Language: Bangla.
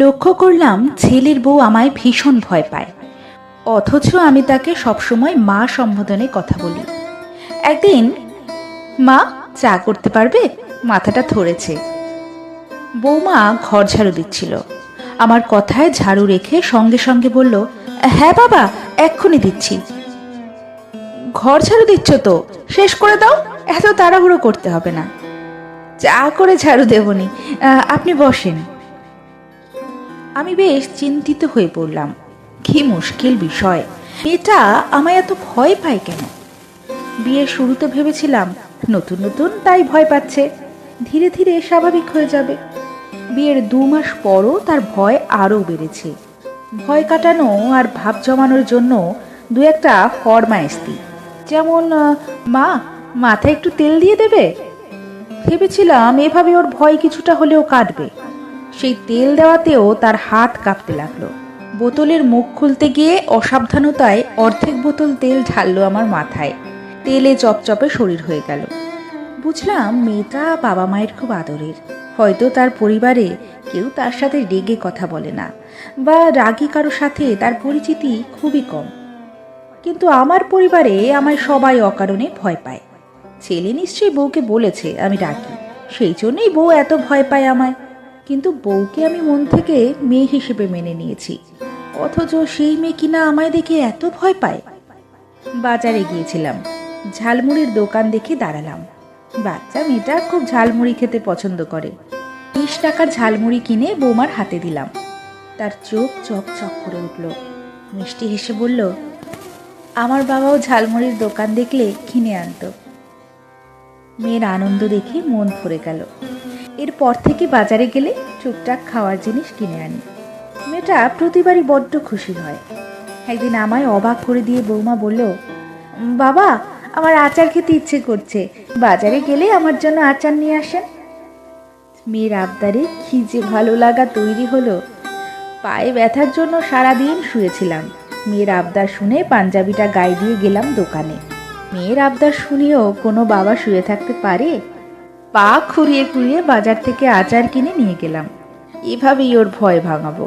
লক্ষ্য করলাম ছেলের বউ আমায় ভীষণ ভয় পায়। অথচ আমি তাকে সবসময় মা সম্বোধনে কথা বলি। একদিন, মা, চা করতে পারবে? মাথাটা ধরেছে। বৌমা ঘর ঝাড়ু দিচ্ছিল। আমার কথায় ঝাড়ু রেখে সঙ্গে সঙ্গে বলল হ্যাঁ বাবা, এক্ষুনি দিচ্ছি। ঘর ঝাড়ু দিচ্ছ তো? শেষ করে দাও, এত তাড়াহুড়ো করতে হবে না। চা করে ঝাড়ু দেবনি আপনি বসেন। আমি বেশ চিন্তিত হয়ে পড়লাম। কি মুশকিল বিষয়। এটা আমায় এত ভয় পায় কেন? বিয়ের শুরুতে ভেবেছিলাম, নতুন নতুন তাই ভয় পাচ্ছে। ধীরে ধীরে স্বাভাবিক হয়ে যাবে। বিয়ের দু মাস পরও তার ভয় আরও বেড়েছে। ভয় কাটানো আর ভাব জমানোর জন্য দু একটা ফরমাইস্তি যেমন মা, মাথায় একটু তেল দিয়ে দেবে? ভেবেছিলাম এভাবে ওর ভয় কিছুটা হলেও কাটবে। সেই তেল দেওয়াতেও তার হাত কাঁপতে লাগল। বোতলের মুখ খুলতে গিয়ে অসাবধানতায় অর্ধেক বোতল তেল ঢাললো আমার মাথায়। তেলে চপচপে শরীর হয়ে গেল। বুঝলাম মেয়েটা বাবা মায়ের খুব আদরের। হয়তো তার পরিবারে কেউ তার সাথে রেগে কথা বলে না, বা রাগী কারও সাথে তার পরিচিতি খুবই কম। কিন্তু আমার পরিবারে আমায় সবাই অকারণে ভয় পায়। ছেলে নিশ্চয়ই বউকে বলেছে আমি রাগি, সেই জন্যই বউ এত ভয় পায় আমায়। কিন্তু বউকে আমি মন থেকে মেয়ে হিসেবে মেনে নিয়েছি। অথচ সেই মেয়ে কিনা আমায় দেখে এত ভয় পায়। বাজারে গিয়েছিলাম। ঝালমুড়ির দোকান দেখে দাঁড়ালাম। বাচ্চা মেয়েটা খুব ঝালমুড়ি খেতে পছন্দ করে। বিশ টাকার ঝালমুড়ি কিনে বৌমার হাতে দিলাম। তার চোখ চক চক করে উঠল। মিষ্টি হেসে বলল, আমার বাবাও ঝালমুড়ির দোকান দেখলে কিনে আনতো। মেয়ের আনন্দ দেখে মন ভরে গেল। এরপর থেকে বাজারে গেলে টুকটাক খাওয়ার জিনিস কিনে আনি। মেয়েটা প্রতিবারই বড্ড খুশি হয়। একদিন আমায় অবাক করে দিয়ে বৌমা বলল, বাবা, আমার আচার খেতে ইচ্ছে করছে। বাজারে গেলে আমার জন্য আচার নিয়ে আসেন। মেয়ের আবদারে কি যে ভালো লাগা তৈরি হলো। পায়ে ব্যথার জন্য সারাদিন শুয়েছিলাম। মেয়ের আবদার শুনে পাঞ্জাবিটা গায়ে দিয়ে গেলাম দোকানে। মেয়ের আবদার শুনেও কোনো বাবা শুয়ে থাকতে পারে? পা খুঁড়িয়ে খুঁড়িয়ে বাজার থেকে আচার কিনে নিয়ে গেলাম। এভাবেই ওর ভয় ভাঙাবো।